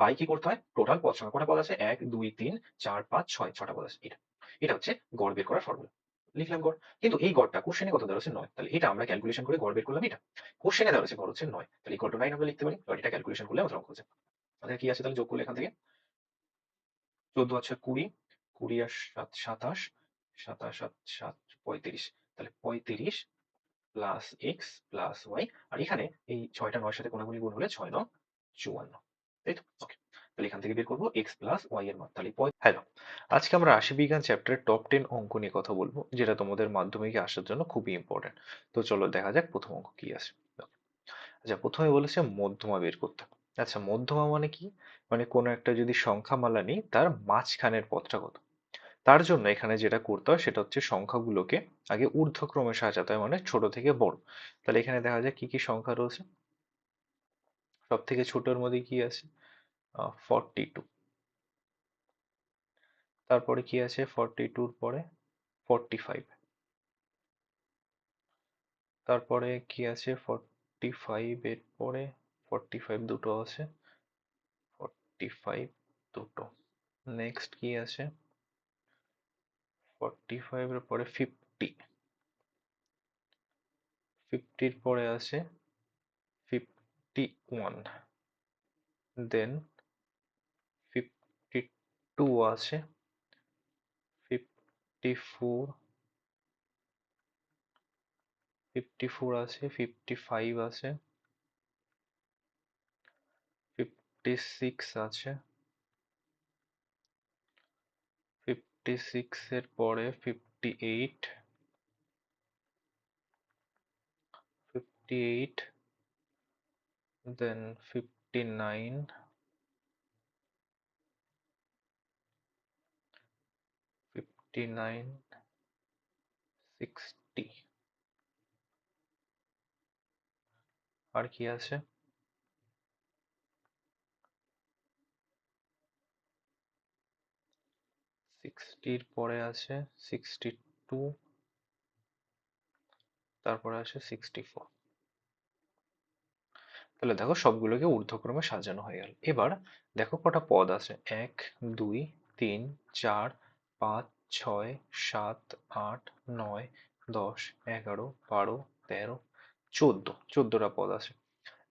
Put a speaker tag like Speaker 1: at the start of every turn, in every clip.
Speaker 1: by কি করতে হয় টোটাল পদ সংখ্যা কটা পদ আছে এক দুই তিন চার পাঁচ ছয় ছটা পদ আছে এটা এটা হচ্ছে গড় বের করার ফর্মুলা লিখলাম গড় কিন্তু এই গড়টা কোশ্চেনে কত দেওয়া হচ্ছে নয় তাহলে এটা আমরা ক্যালকুলেশন করে গড় বের করলাম এটা কোশ্চেনে দেওয়া হচ্ছে গড় হচ্ছে নয় তাহলে গড়টা নাইন আমরা লিখতে পারি এটা ক্যালকুলেশন করলে আমাদের অঙ্ক হচ্ছে তাহলে কি আছে তাহলে যোগ করলে এখান থেকে চোদ্দ আছে কুড়ি কুড়ি আর সাত সাতাশ সাতাশ সাত সাত পঁয়ত্রিশ তাহলে পঁয়ত্রিশ প্লাস এক্স প্লাস ওয়াই আর এখানে এই ছয়টা নয়ের সাথে কোনাগুলি গুণ হলে ছয় নয় চুয়ান্ন তাহলে এখান থেকে বের করবো এক্স প্লাস ওয়াই এর মান তাহলে হ্যালো আজকে আমরা আশি বিজ্ঞান চ্যাপ্টারের টপ টেন অঙ্ক নিয়ে কথা বলবো যেটা তোমাদের মাধ্যমিকে আসার জন্য খুবই ইম্পর্টেন্ট তো চলো দেখা যাক প্রথম অঙ্ক কি আছে আচ্ছা প্রথমে বলেছে মধ্যমা বের করতে আচ্ছা মধ্যমা মানে কি মানে কোনো একটা যদি সংখ্যামালা নিই তার মাঝখানের পথটা কত তার জন্য এখানে যেটা করতে হয় সেটা হচ্ছে সংখ্যাগুলোকে আগে ঊর্ধ্বক্রমে সাজাতে হয় মানে ছোট থেকে বড় তাহলে এখানে দেখা যায় কি কি সংখ্যা রয়েছে সব থেকে ছোটর মধ্যে কি আছে ফর্টি টু তারপরে কি আছে ফর্টি টুর পরে ফর্টি ফাইভ তারপরে কি আছে ফর্টি ফাইভ এর পরে ফর্টি ফাইভ দুটো আছে ফর্টি ফাইভ দুটো নেক্সট কি আছে ফর্টি ফাইভ এর পরে ফিফটি ফিফটির পরে আছে ফিফটি ওয়ান দেন 2 আসে 54 54 আছে 55 আছে 56 আছে 56 এর পরে 58 58 then 59 আর কি আছে সিক্সটির পরে আছে সিক্সটি টু তারপরে আছে সিক্সটি ফোর তাহলে দেখো সবগুলোকে ঊর্ধ্বক্রমে সাজানো হয়ে গেল এবার দেখো কটা পদ আছে এক দুই তিন চার পাঁচ ছয় সাত আট নয় দশ এগারো বারো তেরো চোদ্দ চোদ্দটা পদ আছে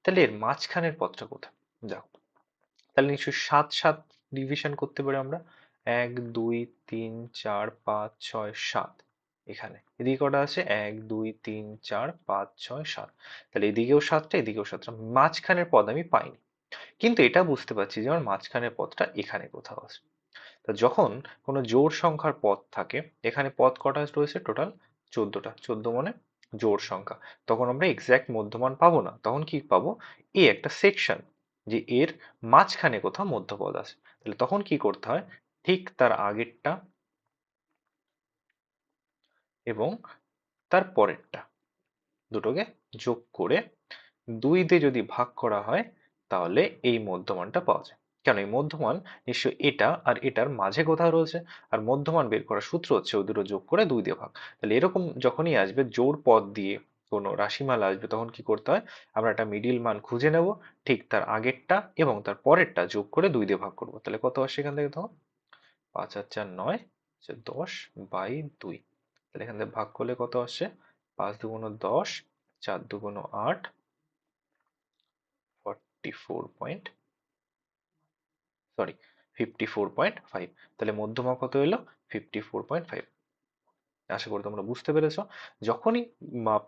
Speaker 1: তাহলে এর মাঝখানের পদটা কোথায় দেখো তাহলে নিশ্চয়ই সাত সাত ডিভিশন করতে পারি আমরা এক দুই তিন চার পাঁচ ছয় সাত এখানে এদিকে কটা আছে এক দুই তিন চার পাঁচ ছয় সাত তাহলে এদিকেও সাতটা এদিকেও সাতটা মাঝখানের পদ আমি পাইনি কিন্তু এটা বুঝতে পারছি যে আমার মাঝখানের পদটা এখানে কোথাও আছে তা যখন কোনো জোড় সংখ্যার পদ থাকে এখানে পদ কটা রয়েছে টোটাল চোদ্দোটা চোদ্দো মানে জোড় সংখ্যা তখন আমরা এক্স্যাক্ট মধ্যমান পাবো না তখন কি পাবো এ একটা সেকশন যে এর মাঝখানে কোথাও মধ্যপদ আছে তাহলে তখন কি করতে হয় ঠিক তার আগেরটা এবং তার পরেরটা দুটোকে যোগ করে দুই দিয়ে যদি ভাগ করা হয় তাহলে এই মধ্যমানটা পাওয়া যায় কেন এই মধ্যমান নিশ্চয়ই এটা আর এটার মাঝে কোথাও রয়েছে আর মধ্যমান বের করার সূত্র হচ্ছে ওই দুটো যোগ করে দুই দিয়ে ভাগ তাহলে এরকম যখনই আসবে জোর পদ দিয়ে কোনো রাশিমালা আসবে তখন কি করতে হয় আমরা একটা মিডিল মান খুঁজে নেব ঠিক তার আগেরটা এবং তার পরেরটা যোগ করে দুই দিয়ে ভাগ করব তাহলে কত আসে এখান থেকে তখন পাঁচ আর চার নয় হচ্ছে দশ বাই দুই তাহলে এখান থেকে ভাগ করলে কত আসছে পাঁচ দু দুগুণ দশ চার দু দুগুণ আট forty four point sorry fifty four point five তাহলে মধ্যমা কত এলো ফিফটি ফোর পয়েন্ট ফাইভ আশা করি তোমরা বুঝতে পেরেছ যখনই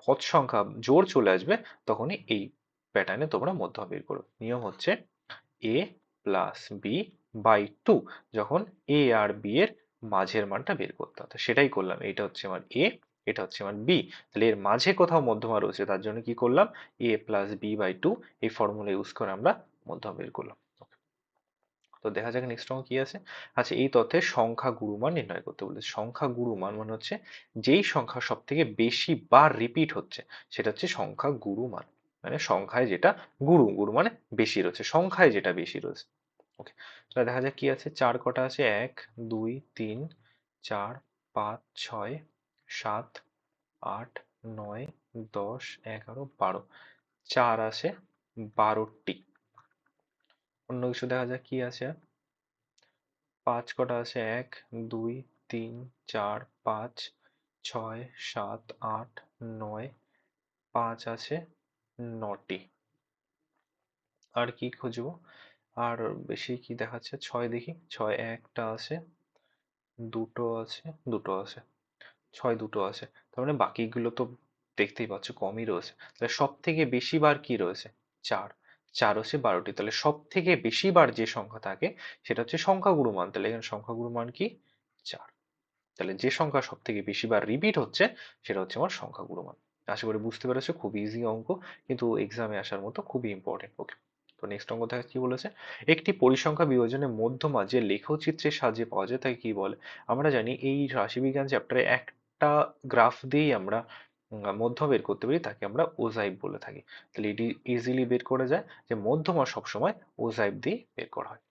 Speaker 1: পদ সংখ্যা জোর চলে আসবে তখনই এই প্যাটার্নে তোমরা মধ্যমা বের করো নিয়ম হচ্ছে A plus B by two যখন এ আর বি এর মাঝের মানটা বের করতে হবে সেটাই করলাম এটা হচ্ছে আমার এ এটা হচ্ছে আমার বি তাহলে এর মাঝে কোথাও মধ্যমা রয়েছে তার জন্য কি করলাম A plus B by two এই ফর্মুলা ইউজ করে আমরা মধ্যমা বের করলাম তো দেখা যাক নেক্সট অঙ্ক কি আছে আচ্ছা এই তথ্যের সংখ্যা গুরুমান নির্ণয় করতে বলেছে সংখ্যা গুরুমান মানে হচ্ছে যেই সংখ্যা সব থেকে বেশি বার রিপিট হচ্ছে সেটা হচ্ছে সংখ্যা গুরুমান মানে সংখ্যায় যেটা গুরু গুরু মানে বেশি রয়েছে সংখ্যায় যেটা বেশি রয়েছে ওকে তাহলে দেখা যাক কি আছে চার কটা আছে এক দুই তিন চার পাঁচ ছয় সাত আট নয় দশ এগারো বারো চার আছে বারোটি অন্য কিছু দেখা যাক কি আছে পাঁচ কটা আছে এক দুই তিন চার পাঁচ ছয় সাত আট নয় পাঁচ আছে নটি আর কি খুঁজবো আর বেশি কি দেখাচ্ছে ছয় দেখি ছয় একটা আছে দুটো আছে দুটো আছে ছয় দুটো আছে তার মানে বাকিগুলো তো দেখতেই পাচ্ছ কমই রয়েছে তাহলে সব থেকে বেশি বার কি রয়েছে চার চার হচ্ছে বারোটি তাহলে সব থেকে বেশি বার যে সংখ্যা থাকে সেটা হচ্ছে সংখ্যাগুরু মান তাহলে এখানে সংখ্যাগুরু মান কি চার তাহলে যে সংখ্যা সব থেকে বেশি বার রিপিট হচ্ছে সেটা হচ্ছে আমার সংখ্যাগুরু মান আশা করি বুঝতে পেরেছো খুব ইজি অঙ্ক কিন্তু এক্সামে আসার মতো খুবই ইম্পর্টেন্ট ওকে তো নেক্সট অঙ্ক থাকে কি বলেছে একটি পরিসংখ্যা বিভাজনের মধ্যমা যে লেখচিত্রের সাহায্যে পাওয়া যায় তাকে কি বলে আমরা জানি এই রাশিবিজ্ঞান চ্যাপ্টারে একটা গ্রাফ দিয়েই আমরা মধ্য বের করতে পারি তাকে আমরা ওজাইব বলে থাকি তাহলে এটি ইজিলি বের করা যায় যে মধ্যমা সবসময় ওজাইব দিয়ে বের করা হয়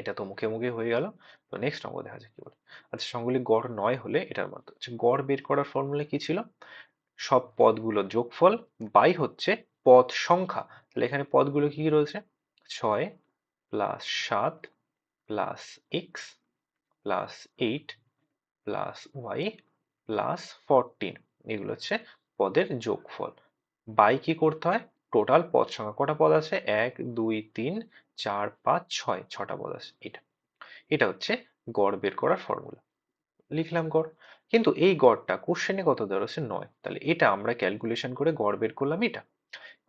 Speaker 1: এটা তো মুখে মুখে হয়ে গেল তো নেক্সট অঙ্গ দেখা যায় কি বলে আচ্ছা সঙ্গলি গড় নয় হলে এটার মধ্যে গড় বের করার ফর্মুলা কি ছিল সব পদগুলোর যোগফল বাই হচ্ছে পদ সংখ্যা তাহলে এখানে পদগুলো কি রয়েছে ছয় প্লাস সাত plus X plus eight plus Y plus fourteen এগুলো হচ্ছে পদের যোগফল বাই কি করতে হয় টোটাল পদ সংখ্যা কটা পদ আছে এক দুই তিন চার পাঁচ ছয় ছটা পদ আছে এটা এটা হচ্ছে গড় বের করার ফর্মুলা লিখলাম গড় কিন্তু এই গড়টা কোশ্চেনে কত দেওয়া রয়েছে নয় তাহলে এটা আমরা ক্যালকুলেশন করে গড় বের করলাম এটা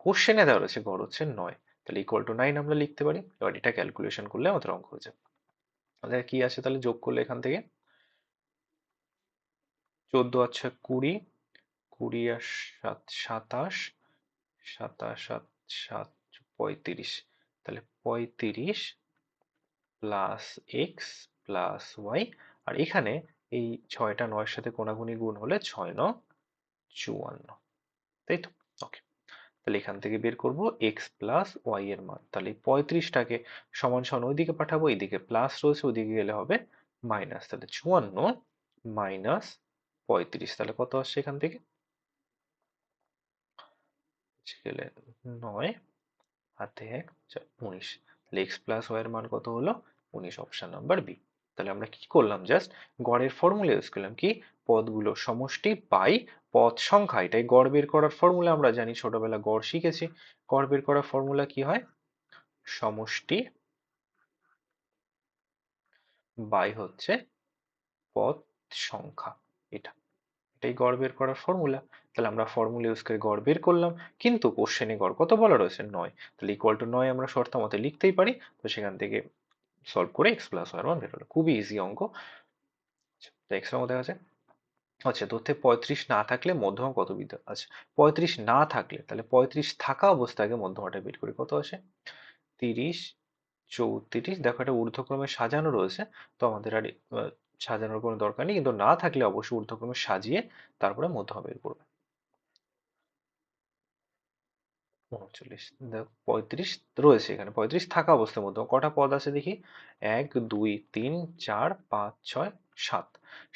Speaker 1: কোশ্চেনে দেওয়া রয়েছে গড় হচ্ছে নয় তাহলে ইকুয়াল টু নাইন আমরা লিখতে পারি এবার এটা ক্যালকুলেশন করলে আমাদের অঙ্ক হয়ে যাবে আমাদের কি আছে তাহলে যোগ করলে এখান থেকে চোদ্দ আচ্ছা কুড়ি কুড়ি আর সাত সাতাশ সাতাশ সাত সাত পঁয়ত্রিশ তাহলে পঁয়ত্রিশ প্লাস এক্স প্লাস ওয়াই আর এখানে এই ছয়টা নয়ের সাথে কোনাগুনি গুণ হলে ছয় ন চুয়ান্ন তাই তো ওকে তাহলে এখান থেকে বের করব এক্স প্লাস ওয়াই এর মান তাহলে পঁয়ত্রিশটাকে সমান সমান ওইদিকে পাঠাবো এইদিকে প্লাস রয়েছে ওইদিকে গেলে হবে মাইনাস তাহলে চুয়ান্ন মাইনাস পঁয়ত্রিশ তাহলে কত আসছে এখান থেকে গেলে নয় হাতে এক উনিশ তাহলে এক্স প্লাস ওয়াইয়ের মান কত হলো উনিশ অপশান নাম্বার বি তাহলে আমরা কি করলাম জাস্ট গড়ের ফর্মুলা ইউজ করলাম কি পদগুলো সমষ্টি বাই পদ সংখ্যা এটাই গড় বের করার ফর্মুলা আমরা জানি ছোটবেলা গড় শিখেছি গড় বের করার ফর্মুলা কি হয় সমষ্টি বাই হচ্ছে পদ সংখ্যা এটা এটাই গড় বের করার ফর্মুলা তাহলে আমরা ফর্মুলা ইউজ করে গড় বের করলাম কিন্তু কোশ্চেনে গড় কত বলা রয়েছে নয় তাহলে ইকুয়াল টু নয় আমরা শর্ত মতে লিখতেই পারি তো সেখান থেকে সলভ করে এক্স প্লাস ওয়ার ওয়ান বের হলো খুবই ইজি অঙ্ক আচ্ছা, এক্স দেখা যায় আচ্ছা তথ্যে পঁয়ত্রিশ না থাকলে মধ্যমা কত বিদ্যা আচ্ছা পঁয়ত্রিশ না থাকলে তাহলে পঁয়ত্রিশ থাকা অবস্থাকে মধ্যমাটা বের করি কত আসে তিরিশ চৌত্রিশ দেখো এটা ঊর্ধ্বক্রমে সাজানো রয়েছে তো আমাদের আর সাজানোর কোনো দরকার নেই কিন্তু না থাকলে অবশ্যই ঊর্ধ্বক্রমে সাজিয়ে তারপরে মধ্যমা বের করবে পঁয়ত্রিশ পঁয়ত্রিশ রয়েছে এখানে পঁয়ত্রিশ থাকা অবস্থার মধ্যে কটা পদ আছে দেখি এক দুই তিন চার পাঁচ ছয় সাত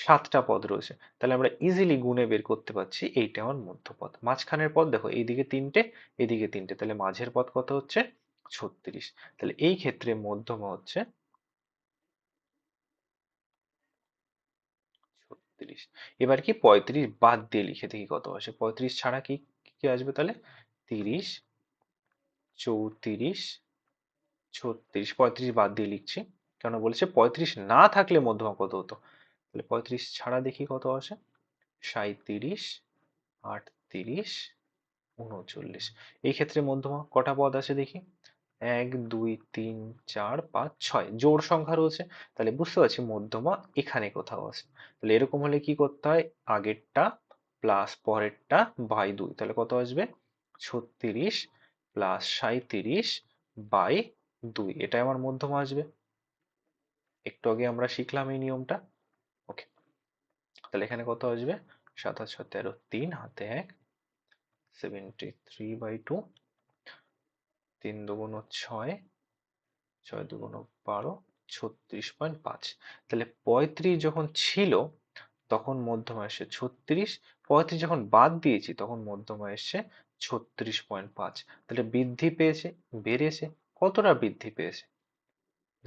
Speaker 1: সাতটা পদ রয়েছে তাহলে আমরা ইজিলি গুণে বের করতে পারছি এইটা আমার মধ্যপদ মাঝখানের পদ দেখো এইদিকে তিনটে এদিকে তিনটে তাহলে মাঝের পদ কত হচ্ছে ছত্রিশ তাহলে এই ক্ষেত্রে মধ্যম হচ্ছে ছত্রিশ এবার কি পঁয়ত্রিশ বাদ দিয়ে লিখে দেখি কত আসে পঁয়ত্রিশ ছাড়া কি কি আসবে তাহলে তিরিশ চৌত্রিশ ছত্রিশ পঁয়ত্রিশ বাদ দিয়ে লিখছি কেন বলেছে পঁয়ত্রিশ না থাকলে মধ্যমা কত হতো তাহলে পঁয়ত্রিশ ছাড়া দেখি কত আসে সাঁত্রিশ আটত্রিশ উনচল্লিশ এই ক্ষেত্রে মধ্যমা কটা পদ আছে দেখি এক দুই তিন চার পাঁচ ছয় জোর সংখ্যা রয়েছে তাহলে বুঝতে পারছি মধ্যমা এখানে কোথাও আছে তাহলে এরকম হলে কি করতে হয় আগেরটা প্লাস পরেরটা বাই দুই তাহলে কত আসবে 36 প্লাস সাঁত্রিশ বাই দুই এটাই আমার মধ্যম আসবে একটু আগে আমরা শিখলাম এই নিয়মটা ওকে তাহলে এখানে কত আসবে সাতাশ তেরো তিন হাতে এক সেভেন্টি থ্রি বাই টু তিন দুগুণ ছয় ছয় দুগুণ বারো ছত্রিশ পয়েন্ট পাঁচ তাহলে পঁয়ত্রিশ যখন ছিল তখন মধ্যমা এসছে ছত্রিশ পঁয়ত্রিশ যখন বাদ দিয়েছি তখন মধ্যমা এসছে ছত্রিশ পয়েন্ট পাঁচ তাহলে বৃদ্ধি পেয়েছে বেড়েছে কতটা বৃদ্ধি পেয়েছে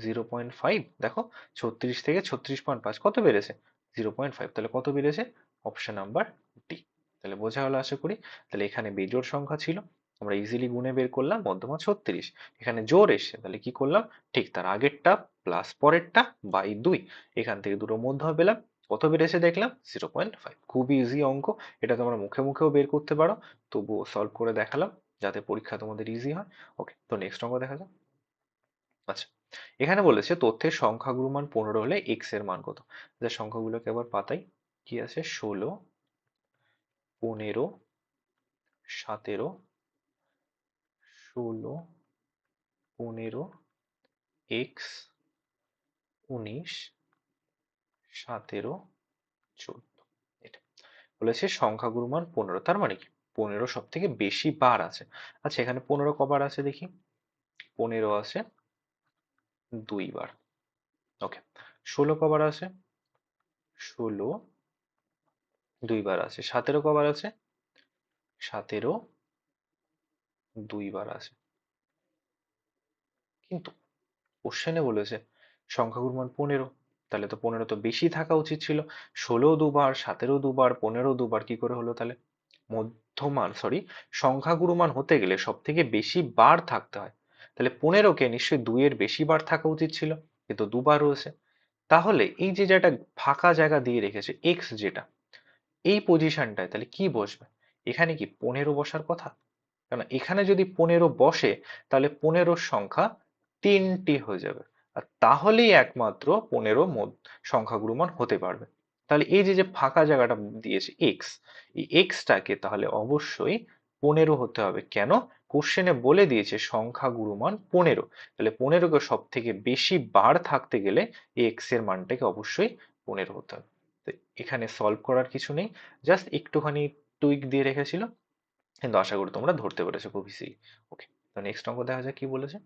Speaker 1: জিরো পয়েন্ট ফাইভ দেখো ছত্রিশ থেকে ছত্রিশ পয়েন্ট পাঁচ কত বেড়েছে জিরো পয়েন্ট ফাইভ তাহলে কত বেড়েছে অপশান নাম্বার ডি তাহলে বোঝা হলো আশা করি তাহলে এখানে বেজোর সংখ্যা ছিল আমরা ইজিলি গুনে বের করলাম মধ্যমা ছত্রিশ এখানে জোর এসছে তাহলে কি করলাম ঠিক তার আগেরটা প্লাস পরেরটা বাই দুই এখান থেকে দুটো মধ্যমা পেলাম কত বেড়েছে দেখলাম জিরো পয়েন্ট ফাইভ খুবই ইজি অঙ্ক এটা তোমরা মুখে মুখেও বের করতে পারো তবুও সলভ করে দেখালাম যাতে পরীক্ষা তোমাদের ইজি হয় ওকে তো নেক্সট অঙ্ক দেখা যাক আচ্ছা এখানে বলেছে তথ্যের সংখ্যাগুলো মান পনেরো হলে এক্স এর মান কত যা সংখ্যাগুলোকে আবার পাতাই কি আছে ষোলো পনেরো সতেরো ষোলো পনেরো এক্স উনিশ সতেরো চোদ্দ এটা বলেছে সংখ্যাগুরু মান পনেরো তার মানে কি পনেরো সব থেকে বেশি বার আছে আচ্ছা এখানে পনেরো কবার আছে দেখি পনেরো আছে দুইবার ওকে ষোলো কবার আছে ষোলো দুইবার আছে সতেরো কবার আছে সতেরো দুইবার আছে কিন্তু কোশ্চেনে বলেছে সংখ্যাগুর মান পনেরো তাহলে তো পনেরো তো বেশি থাকা উচিত ছিল ষোলো দুবার সতেরো দুবার পনেরো দুবার কি করে হলো তাহলে মধ্যমান সরি সংখ্যাগুরুমান হতে গেলে সব থেকে বেশি বার থাকতে হয় তাহলে পনেরোকে নিশ্চয়ই দুইয়ের বেশি বার থাকা উচিত ছিল কিন্তু দুবার রয়েছে তাহলে এই যে যেটা ফাঁকা জায়গা দিয়ে রেখেছে এক্স যেটা এই পজিশনটায় তাহলে কি বসবে এখানে কি পনেরো বসার কথা কেন এখানে যদি পনেরো বসে তাহলে পনেরোর সংখ্যা তিনটি হয়ে যাবে তাহলেই একমাত্র পনেরো সংখ্যাগুরুমান হতে পারবে তাহলে এই যে যে ফাঁকা জায়গাটা দিয়েছে এক্স এই এক্সটাকে তাহলে অবশ্যই পনেরো হতে হবে কেন কোশ্চেনে বলে দিয়েছে সংখ্যাগুরু মান পনেরো তাহলে পনেরোকে সব থেকে বেশি বার থাকতে গেলে এক্স এর মানটাকে অবশ্যই পনেরো হতে হবে তো এখানে সলভ করার কিছু নেই জাস্ট একটুখানি টুইক দিয়ে রেখেছিল কিন্তু আশা করি তোমরা ধরতে পেরেছো খুব ইজিলি ওকে তো নেক্সট অঙ্ক দেখা যাক কি বলেছে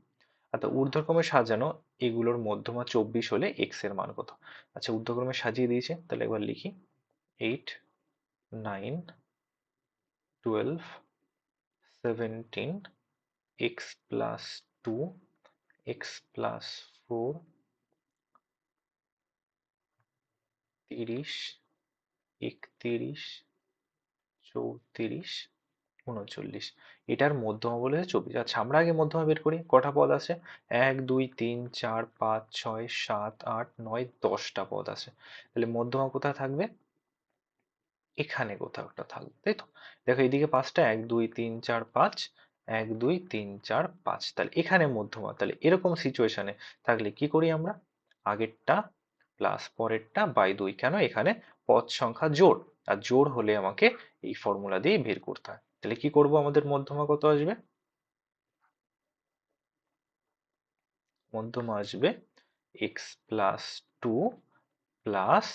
Speaker 1: অর্থাৎ ঊর্ধ্বক্রমে সাজানো এগুলোর মধ্যমা চব্বিশ হলে এক্স এর মান কত আচ্ছা ঊর্ধ্বক্রমে সাজিয়ে দিয়েছে তাহলে একবার লিখি eight nine twelve seventeen X plus two X plus four তিরিশ একত্রিশ চৌত্রিশ উনচল্লিশ এটার মধ্যমা বলে চব্বিশ আচ্ছা আমরা আগে মধ্যমা বের করি কটা পদ আছে এক দুই তিন চার পাঁচ ছয় সাত আট নয় দশটা পদ আছে তাহলে মধ্যমা কোথায় থাকবে এখানে কোথাও একটা থাকবে তাই তো দেখো এদিকে পাঁচটা এক দুই তিন চার পাঁচ এক দুই তিন চার পাঁচ তাহলে এখানে মধ্যমা তাহলে এরকম সিচুয়েশনে থাকলে কি করি আমরা আগেরটা প্লাস পরেরটা বাই দুই কেন এখানে পদ সংখ্যা জোর আর জোর হলে আমাকে এই ফর্মুলা দিয়ে বের করতে হয় তাহলে কি করব আমাদের মধ্যমা কত আসবে মধ্যমা আসবে x plus two plus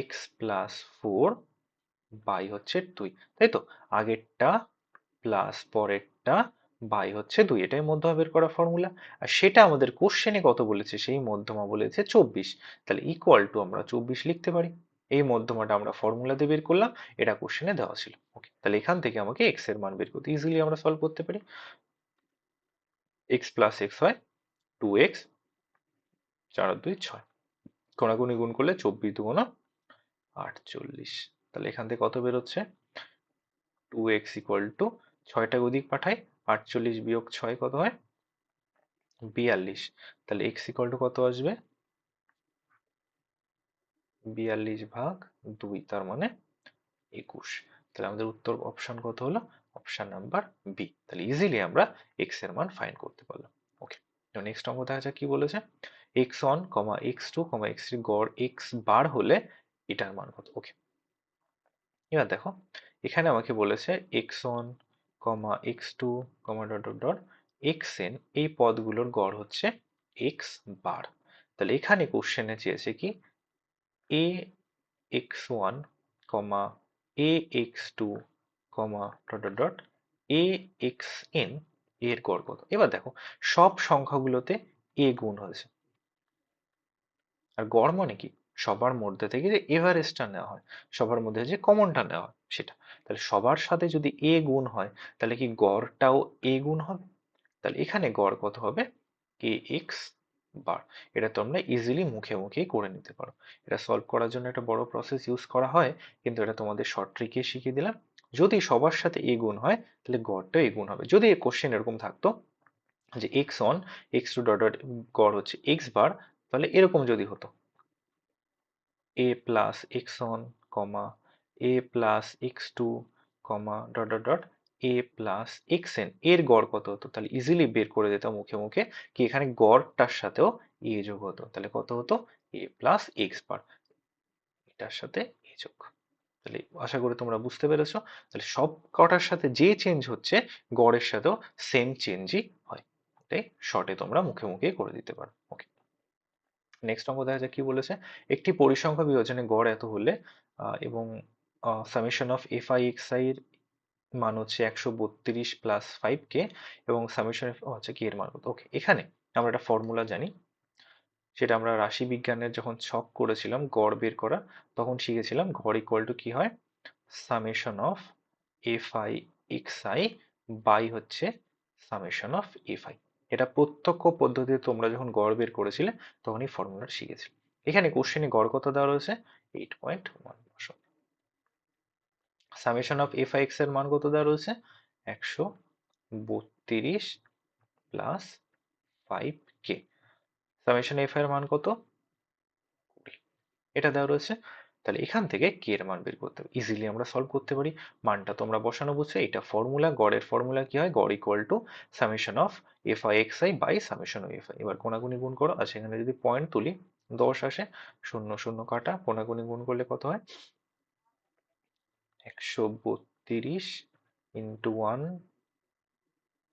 Speaker 1: X plus four by হচ্ছে দুই তাই তো আগেরটা প্লাস পরেরটা বাই হচ্ছে দুই এটাই মধ্যমা বের করা ফর্মুলা আর সেটা আমাদের কোশ্চেনে কত বলেছে সেই মধ্যমা বলেছে চব্বিশ তাহলে ইকুয়াল টু আমরা চব্বিশ লিখতে পারি এই মধ্যমাটা আমরা ফর্মুলাতে বের করলাম এটা কোশ্চেনে দেওয়া ছিল ওকে তাহলে এখান থেকে আমাকে এক্স এর মান বের করতে ইজিলি আমরা সলভ করতে পারি এক্স প্লাস এক্স হয় টু এক্স চার দুই ছয় কোনাগুনি গুণ করলে চব্বিশ দু গোনা আটচল্লিশ তাহলে এখান থেকে কত বেরোচ্ছে টু এক্স ইকুয়াল টু ছয়টা ওদিক পাঠাই আটচল্লিশ বিয়োগ ছয় কত হয় বিয়াল্লিশ তাহলে এক্স ইকুয়াল টু কত আসবে বিয়াল্লিশ ভাগ দুই তার মানে একুশ তাহলে আমাদের উত্তর অপশন কত হলো অপশন নাম্বার বি তাহলে ইজিলি আমরা এক্স এর মান ফাইন করতে পারলাম ওকে নেক্সট অঙ্ক দেখা যাক কি বলেছে X one comma X two comma X three গড় এক্স বার হলে এটার মান কত ওকে এবার দেখো এখানে আমাকে বলেছে X one comma X two comma dot dot dot X N এই পদগুলোর গড় হচ্ছে এক্স বার তাহলে এখানে কোশ্চেনে চেয়েছে কি ax1, comma ax2, comma dot dot dot axn এর গড় কত এবার দেখো সব সংখ্যাগুলোতে এ গুণ হয়েছে আর গড় মানে কি সবার মধ্যে থেকে যে এভারেস্টটা নেওয়া হয় সবার মধ্যে যে কমনটা নেওয়া হয় সেটা তাহলে সবার সাথে যদি এ গুণ হয় তাহলে কি গড়টাও এ গুণ হবে তাহলে এখানে গড় কত হবে এ এক্স বার এটা তোমরা ইজিলি মুখে মুখেই করে নিতে পারো এটা সলভ করার জন্য একটা বড় প্রসেস ইউজ করা হয় কিন্তু এটা তোমাদের শর্ট ট্রিকে শিখিয়ে দিলাম যদি সবার সাথে এ গুণ হয় তাহলে গড়টা এ গুণ হবে যদি এ কোশ্চেন এরকম থাকতো যে X on X two dot গড় হচ্ছে এক্স বার তাহলে এরকম যদি হতো A plus X on comma A plus X two comma dot dot dot A plus X N এর গড় কত হতো তাহলে ইজিলি বের করে দিতাম মুখে মুখে কি এখানে গড়টার সাথেও এ যোগ হতো তাহলে কত হতো এ প্লাস এক্স বার এটার সাথে এ যোগ তাহলে আশা করি তোমরা বুঝতে পেরেছ তাহলে সব কটার সাথে যে চেঞ্জ হচ্ছে গড়ের সাথেও সেম চেঞ্জই হয় এটাই শর্টে তোমরা মুখে মুখে করে দিতে পারো ওকে নেক্সট অঙ্ক দেখা যাক কি বলেছে একটি পরিসংখ্যা বিভাজনে গড় এত হলে এবং summation of F I X I এর মান হচ্ছে একশো বত্রিশ প্লাস ফাইভ কে এবং সামেশনের হচ্ছে কে এর মান কত ওকে এখানে আমরা একটা ফর্মুলা জানি সেটা আমরা রাশি বিজ্ঞানের যখন ছক করেছিলাম গড় বের করা তখন শিখেছিলাম গড় ইকুয়াল টু কি হয় summation of F I X I by হচ্ছে সামেশন অফ এফ আই এটা প্রত্যক্ষ পদ্ধতিতে তোমরা যখন গড় বের করেছিলে তখনই ফর্মুলা শিখেছিলে এখানে কোশ্চেনে গড় কত দেওয়া রয়েছে eight point one summation of F I এর মান কত দেওয়া রয়েছে একশো বত্রিশ প্লাস ফাইভ কে সামেশন এফ এর মান কত এটা দেওয়া রয়েছে তাহলে এখান থেকে কে এর মান বের করতে হবে ইজিলি আমরা সলভ করতে পারি মানটা তোমরা বসানো বুঝছো এটা ফর্মুলা গড়ের ফর্মুলা কি হয় গড় equal to summation of F I X I by summation of F I এবার কোনাগুনি গুণ করো আর সেখানে যদি পয়েন্ট তুলি দশ আসে শূন্য শূন্য কাটা কোনাগুনি গুণ করলে কত হয় একশো বত্রিশ ইন্টু ওয়ান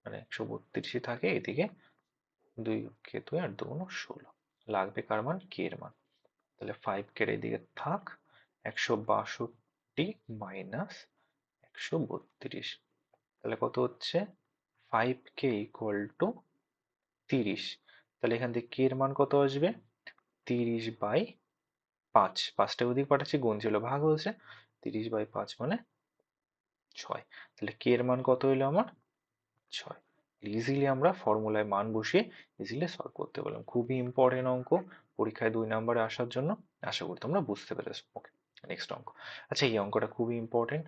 Speaker 1: মানে একশো বত্রিশই থাকে এদিকে দুই কে দুই আর দুগুণ ষোলো লাগবে কার মান কে এর মান তাহলে ফাইভ কে এদিকে থাক একশো বাষট্টি মাইনাস একশো বত্রিশ তাহলে কত হচ্ছে ফাইভ কে ইকুয়াল টু তিরিশ তাহলে এখান থেকে কে এর মান কত আসবে তিরিশ বাই পাঁচ পাঁচটা ওদিক পাঠাচ্ছি গুণ ছিল ভাগ হয়েছে তিরিশ বাই পাঁচ মানে ছয় তাহলে কে এর মান কত হলো আমার ছয় ইজিলি আমরা ফর্মুলায় মান বসিয়ে ইজিলি সলভ করতে পারলাম খুবই ইম্পর্টেন্ট অঙ্ক পরীক্ষায় দুই নম্বরে আসার জন্য আশা করি তোমরা বুঝতে পেরেছো ওকে নেক্সট অঙ্ক আচ্ছা এই অঙ্কটা খুবই ইম্পর্টেন্ট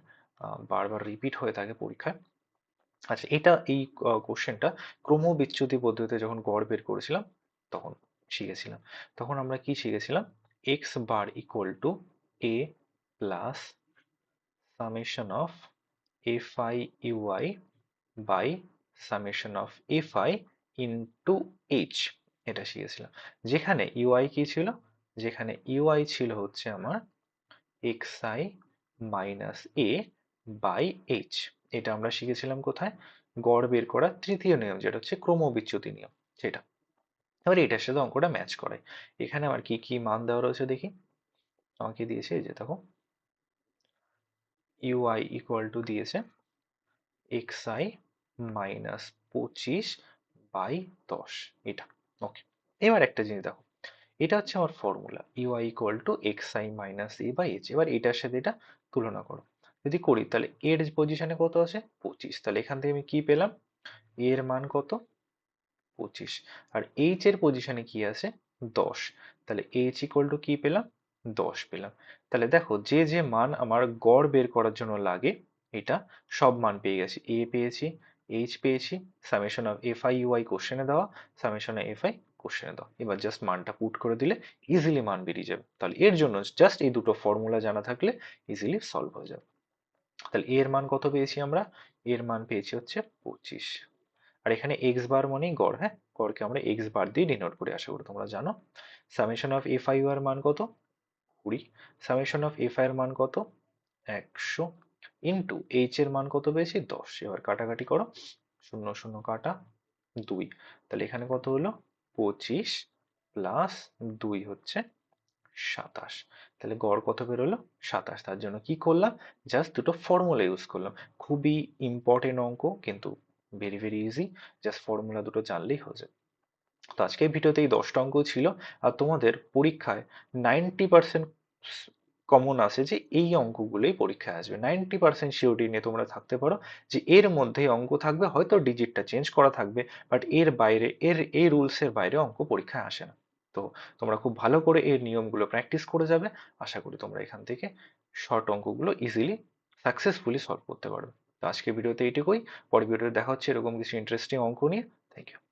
Speaker 1: বারবার রিপিট হয়ে থাকে পরীক্ষায় আচ্ছা এটা এই কোশ্চেনটা ক্রমবিচ্যুতি পদ্ধতিতে যখন গড় বের করেছিলাম তখন শিখেছিলাম তখন আমরা কি শিখেছিলাম X bar equal to A plus summation of fi ui e by summation of fi into h এটা শিখেছিলাম যেখানে ইউআই e কি ছিল যেখানে ইউআই e ছিল হচ্ছে আমার X I minus A by H এটা আমরা শিখেছিলাম কোথায় গড় বের করার তৃতীয় নিয়ম যেটা হচ্ছে ক্রমবিচ্যুতি নিয়ম সেটা এবার এটার সাথে অঙ্কটা ম্যাচ করে এখানে আমার কি কি মান দেওয়া রয়েছে দেখি আমাকে দিয়েছে এই যে দেখো ইউআই ইকুয়াল টু দিয়েছে এক্স আই মাইনাস পঁচিশ বাই দশ এটা ওকে এবার একটা জিনিস দেখো এটা হচ্ছে আমার formula UI equal to X I minus A by H এবার এটার সাথে এটা তুলনা করো যদি করি তাহলে এর পজিশনে কত আছে পঁচিশ তাহলে এখান থেকে আমি কি পেলাম এর মান কত পঁচিশ আর এইচ এর পজিশনে কি আছে দশ তাহলে এইচ ইকুয়াল টু কি পেলাম দশ পেলাম তাহলে দেখো যে যে মান আমার গড় বের করার জন্য লাগে এটা সব মান পেয়ে গেছি এ পেয়েছি এইচ পেয়েছি summation of F I UI কোশ্চেনে দেওয়া সামেশন অফ এফ আই কোশ্চেনে দেওয়া এবার জাস্ট মানটা পুট করে দিলে ইজিলি মান বেরিয়ে যাবে তাহলে এর জন্য জাস্ট এই দুটো ফর্মুলা জানা থাকলে ইজিলি সলভ হয়ে যাবে তাহলে এর মান কত পেয়েছি আমরা এর মান পেয়েছি হচ্ছে পঁচিশ আর এখানে এক্স বার মানেই গড় হ্যাঁ গড়কে আমরা এক্স বার দিয়ে ডিনোট করে আশা করি তোমরা জানো সামেশন অফ এফ আই আর মান কত কুড়ি সামেশন অফ এফ এর মান কত একশো ইন্টু এইচ এর মান কত পেয়েছি দশ এবার কাটাকাটি করো শূন্য শূন্য কাটা দুই তাহলে এখানে কত হলো পঁচিশ প্লাস দুই হচ্ছে সাতাশ তাহলে গড় কত বেরোলো সাতাশ তার জন্য কি করলাম জাস্ট দুটো ফর্মুলা ইউজ করলাম খুবই ইম্পর্টেন্ট অঙ্ক কিন্তু very very easy just formula দুটো জানলেই হয়ে যাবে তো আজকের ভিডিওতে এই দশটা অঙ্ক ছিল আর তোমাদের পরীক্ষায় নাইনটি পার্সেন্ট কমন আসে যে এই অঙ্কগুলোই পরীক্ষায় আসবে নাইনটি পার্সেন্ট সিওটি নিয়ে তোমরা থাকতে পারো যে এর মধ্যে অঙ্ক থাকবে হয়তো ডিজিটটা চেঞ্জ করা থাকবে বাট এর বাইরে এর এই রুলসের বাইরে অঙ্ক পরীক্ষায় আসে না তো তোমরা খুব ভালো করে এই নিয়মগুলো প্র্যাকটিস করে যাবে আশা করি তোমরা এখান থেকে শর্ট অঙ্কগুলো ইজিলি সাকসেসফুলি সলভ করতে পারবে তো আজকে ভিডিওতে এইটুকুই পরের ভিডিওতে দেখা হচ্ছে এরকম কিছু ইন্টারেস্টিং অঙ্ক নিয়ে থ্যাংক ইউ